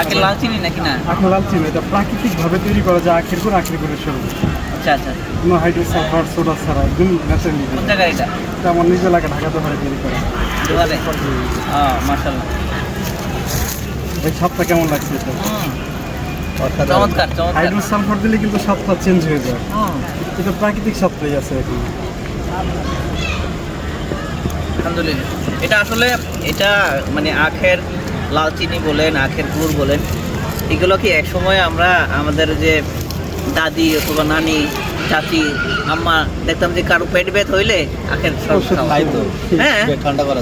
আখের লাল চিনি নাকি না? আখের লাল চিনি এটা প্রাকৃতিকভাবে তৈরি করা যায় আখের গুড় আখের গুড়ের শরবত আচ্ছা আচ্ছা। কোনো হাইড্রোসালফার সোডা ছাড়া একদম ন্যাচারালি কোন জায়গায় এটা? এটা আমার নিজ এলাকা ঢাকাতে তৈরি করা। দোকানে এই স্বাদটা কেমন লাগছে এটা? চমৎকার দিলে কিন্তু স্বাদটা চেঞ্জ হয়ে যায়। এটা প্রাকৃতিক স্বাদটাই আছে এখন। আলহামদুলিল্লাহ। এটা আসলে এটা মানে আখের লাল চিনি বলেন আখের গুড় বলেন এগুলো কি এক সময় আমরা আমাদের যে দাদি অথবা নানি চাচি আম্মা দেখতাম যে কারও পেট ব্যথ হইলে আখের খাইতো। হ্যাঁ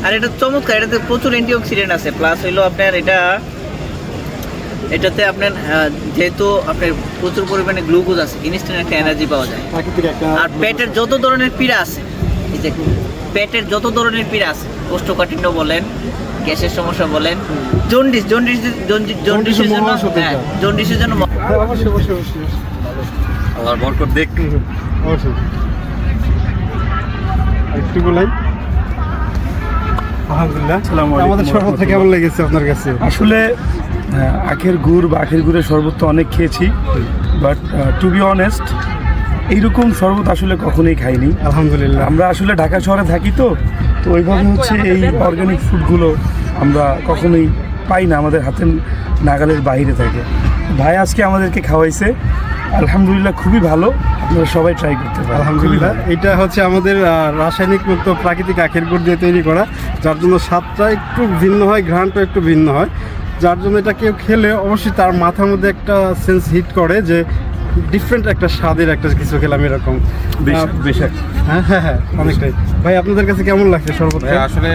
আর এটা চমৎকার এটাতে প্রচুর অ্যান্টিঅক্সিডেন্ট আছে প্লাস হইল আপনার এটা এটাতে আপনার যেহেতু আপনার প্রচুর পরিমাণে গ্লুকোজ আছে ইনস্ট্যান্ট একটা এনার্জি পাওয়া যায়। আর পেটের যত ধরনের পীড়া আছে এই যে পেটের যত ধরনের পীড়া আছে কোষ্ঠকাঠিন্য বলেন গ্যাসের সমস্যা বলেন জন্ডিস জন্ডিস জন্ডিস জন্ডিসের জন্য হ্যাঁ জন্ডিসের জন্য হ্যাঁ, অবশ্যই অবশ্যই অবশ্যই আল্লাহর বরকত দেখ। অবশ্যই। একটু বলাই আলহামদুলিল্লাহ। আমাদের শরবতটা কেমন লেগেছে আপনার কাছে? আসলে আখের গুড় বা আখের গুড়ের শরবত তো অনেক খেয়েছি বাট টু বি অনেস্ট এইরকম শরবত আসলে কখনোই খাইনি। আলহামদুলিল্লাহ। আমরা আসলে ঢাকা শহরে থাকি তো তো ওইভাবে হচ্ছে এই অর্গানিক ফুডগুলো আমরা কখনোই পাই না আমাদের হাতের নাগালের বাইরে থাকে। ভাই আজকে আমাদেরকে খাওয়াইছে আলহামদুলিল্লাহ খুবই ভালো আপনারা সবাই ট্রাই করতে পারেন। আলহামদুলিল্লাহ। এটা হচ্ছে আমাদের রাসায়নিক মুক্ত প্রাকৃতিক আখের গুড় দিয়ে তৈরি করা যার জন্য স্বাদটা একটু ভিন্ন হয় ঘ্রাণটা একটু ভিন্ন হয়। যার জন্য এটা কেউ খেলে অবশ্যই তার মাথার মধ্যে একটা সেন্স হিট করে যে ডিফারেন্ট একটা স্বাদের একটা কিছু খেলাম এরকম। হ্যাঁ হ্যাঁ হ্যাঁ অনেকটাই। ভাই আপনাদের কাছে কেমন লাগছে শরবত আসলে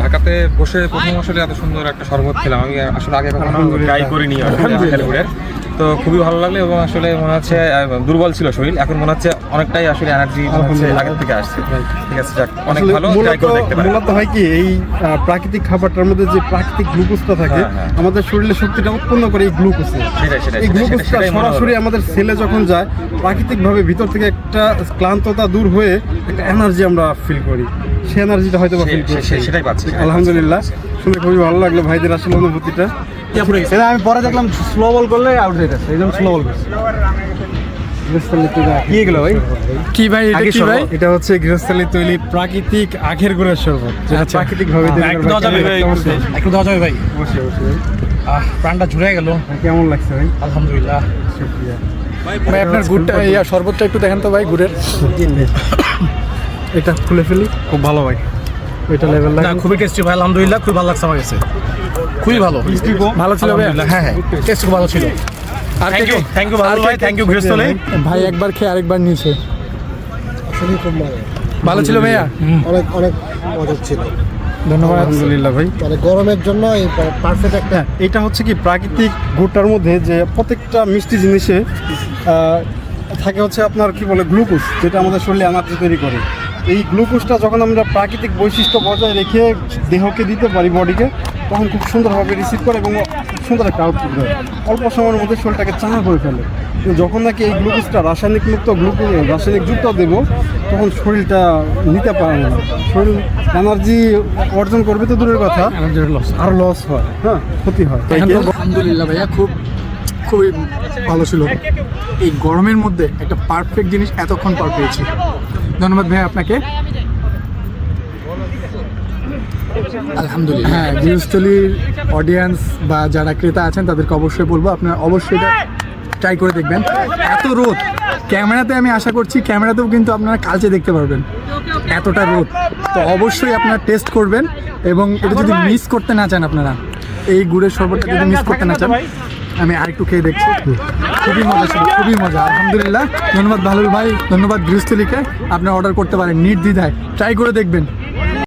ঢাকাতে বসে প্রথম আসলে এত সুন্দর একটা শরবত খেলাম। আমি আসলে আগে কখনো ট্রাই করিনি। তো খুবই ভালো লাগল এবং আসলে মনে হচ্ছে দুর্বল ছিল শরীর। এখন মনে হচ্ছে অনেকটাই আসলে এনার্জি। আগের থেকে আসছে। ঠিক আছে যাক অনেক ভালো মূলত করে হয় কি এই প্রাকৃতিক খাবারটার মধ্যে যে প্রাকৃতিক গ্লুকোজটা থাকে হ্যাঁ, হ্যাঁ। আমাদের শরীরে শক্তিটা উৎপন্ন করে এই গ্লুকোজে এই গ্লুকোজটা। সরাসরি আমাদের সেলে যখন যায় প্রাকৃতিকভাবে ভিতর থেকে একটা ক্লান্ততা দূর হয়ে একটা এনার্জি আমরা ফিল করি। সেই এনার্জিটা হয়তো সে- ফিল সে- সে- সেটাই পাচ্ছি। আলহামদুলিল্লাহ। শুনে খুবই ভালো লাগল ভাইদের আসলে অনুভূতিটা। এটা আমি পরে দেখলাম স্লো বল করলে আউট হয়ে এই জন্য স্লো বল করছি। কি এগুলো ভাই? কি ভাই এটা কি ভাই? শরবত? এটা হচ্ছে গৃহস্থলী তৈরি প্রাকৃতিক আখের গুড়ের শরবত। আচ্ছা। প্রাকৃতিক ভাবে একটু দেওয়া যাবে ভাই একটু দেওয়া যাবে ভাই অবশ্যই অবশ্যই। আহ প্রাণটা গেল। কেমন লাগছে ভাই? আলহামদুলিল্লাহ। শুক্রিয়া। ভাই আপনার গুড়টা ইয়া শরবতটা একটু দেখেন তো ভাই গুড়ের। এটা খুলে ফেলি। খুব ভালো ভাই। এটা লেভেল খুবই টেস্টি ভাই আলহামদুলিল্লাহ খুব ভালো লাগছে আমার কাছে। খুবই ভালো। ভালো ছিল হ্যাঁ হ্যাঁ। টেস্ট খুব ভালো ছিল। আর থ্যাংক ইউ থ্যাংক ইউ ভালো ভাই থ্যাংক ইউ গৃহস্থলে ভাই একবার খেয়ে আরেকবার নিয়েছে। আসলে খুব ভালো। ভালো ছিল ভাইয়া? অনেক অনেক মজা ছিল। ধন্যবাদ। আলহামদুলিল্লাহ ভাই। মানে গরমের জন্য এই পারফেক্ট একটা এটা হচ্ছে কি প্রাকৃতিক গুড়টার মধ্যে যে প্রত্যেকটা মিষ্টি জিনিসে থাকে হচ্ছে আপনার কি বলে গ্লুকোজ যেটা আমাদের শরীরে এনার্জি তৈরি করে। এই গ্লুকোজটা যখন আমরা প্রাকৃতিক বৈশিষ্ট্য বজায় রেখে দেহকে দিতে পারি বডিকে তখন খুব সুন্দরভাবে রিসিভ করে এবং সুন্দর একটা আউটপুট দেয়। অল্প সময়ের মধ্যে শরীরটাকে চাঙা করে ফেলে। কিন্তু যখন নাকি এই গ্লুকোজটা রাসায়নিক মুক্ত গ্লুকোজ রাসায়নিক যুক্ত দেবো তখন শরীরটা নিতে পারে না। শরীর এনার্জি অর্জন করবে তো দূরের কথা। আর লস হয়। হ্যাঁ ক্ষতি হয়। আলহামদুলিল্লাহ ভাইয়া খুব খুবই ভালো ছিল। এই গরমের মধ্যে একটা পারফেক্ট জিনিস এতক্ষণ পার পেয়েছি। ধন্যবাদ ভাইয়া আপনাকে। আলহামদুলিল্লাহ। হ্যাঁ গৃহস্থলীর অডিয়েন্স বা যারা ক্রেতা আছেন, তাদেরকে অবশ্যই বলব, আপনারা অবশ্যই ট্রাই করে দেখবেন। এত রোদ। ক্যামেরাতে আমি আশা করছি, ক্যামেরাতেও কিন্তু আপনারা কালচে দেখতে পারবেন। এতটা রোদ। তো অবশ্যই আপনারা টেস্ট করবেন এবং এটা যদি মিস করতে না চান আপনারা, এই গুড়ের শরবতটা যদি মিস করতে না চান, আমি আরেকটু খেয়ে দেখছি। খুবই মজা ছিল, খুবই মজা। আলহামদুলিল্লাহ। ধন্যবাদ ভালুল ভাই, ধন্যবাদ গৃহস্থলীকে। আপনারা অর্ডার করতে পারেন, নির্দ্বিধায়। ট্রাই করে দেখবেন।